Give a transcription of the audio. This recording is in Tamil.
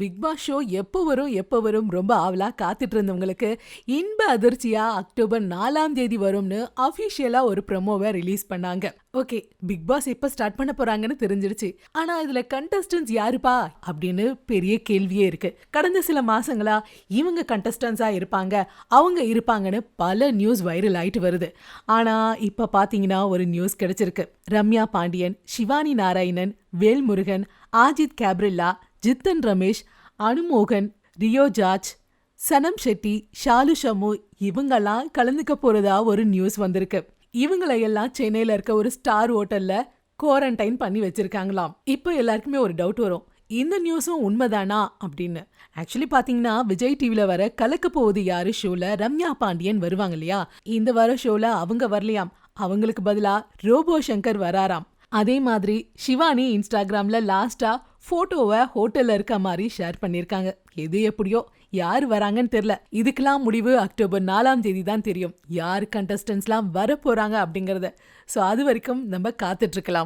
பிக் பாஸ் ஷோ எப்போ வரும் எப்போ வரும்? ரொம்ப ஆவலா காத்துட்டு இருந்தவங்களுக்கு இன்ப அதிர்ச்சியா அக்டோபர் நாலாம் தேதி வரும்னு அபிஷியலா ஒரு ப்ரோமோவை ரிலீஸ் பண்ணாங்க. ஓகே பிக் பாஸ் எப்போ ஸ்டார்ட் பண்ண போறாங்கன்னு தெரிஞ்சிருச்சு. ஆனா இதுல கண்டஸ்டன்ஸ் யாருப்பா? அப்படின்னு பெரிய கேள்வியே இருக்கு. கடந்த சில மாசங்களா இவங்க கண்டஸ்டன்ஸா இருப்பாங்க அவங்க இருப்பாங்கன்னு பல நியூஸ் வைரல் ஆயிட்டு வருது. ஆனா இப்ப பாத்தீங்கன்னா ஒரு நியூஸ் கிடைச்சிருக்கு. ரம்யா பாண்டியன் சிவானி நாராயணன் வேல்முருகன் ஆஜித் கேப்ரில்லா ஜித்தன் ரமேஷ் அனுமோகன் ரியோ ஜார்ஜ் சனம் ஷெட்டி ஷாலு ஷமு இவங்கெல்லாம் கலந்துக்க போறதா ஒரு நியூஸ் வந்திருக்கு. இவங்களையெல்லாம் சென்னையில இருக்க ஒரு ஸ்டார் ஹோட்டல்ல குவாரண்டைன் பண்ணி வச்சிருக்காங்களாம். இப்போ எல்லாருக்குமே ஒரு டவுட் வரும். இந்த நியூஸும் உண்மைதானா அப்படின்னு. ஆக்சுவலி பாத்தீங்கன்னா விஜய் டிவில வர கலக்க போவது யாரு ஷோல ரம்யா பாண்டியன் வருவாங்க இல்லையா? இந்த வர ஷோல அவங்க வரலையாம். அவங்களுக்கு பதிலா ரோபோ சங்கர் வராராம். அதே மாதிரி ஷிவானி இன்ஸ்டாகிராம்ல லாஸ்டா ஃபோட்டோவை ஹோட்டல்ல இருக்க மாதிரி ஷேர் பண்ணிருக்காங்க எது எப்படியோ யார் வராங்கன்னு தெரியல. இதுக்கெல்லாம் முடிவு அக்டோபர் நாலாம் தேதி தான் தெரியும். யார் கண்டஸ்டன்ஸ்லாம் வர போறாங்க அப்படிங்கறத. சோ அது வரைக்கும் நம்ம காத்துட்டு இருக்கலாம்.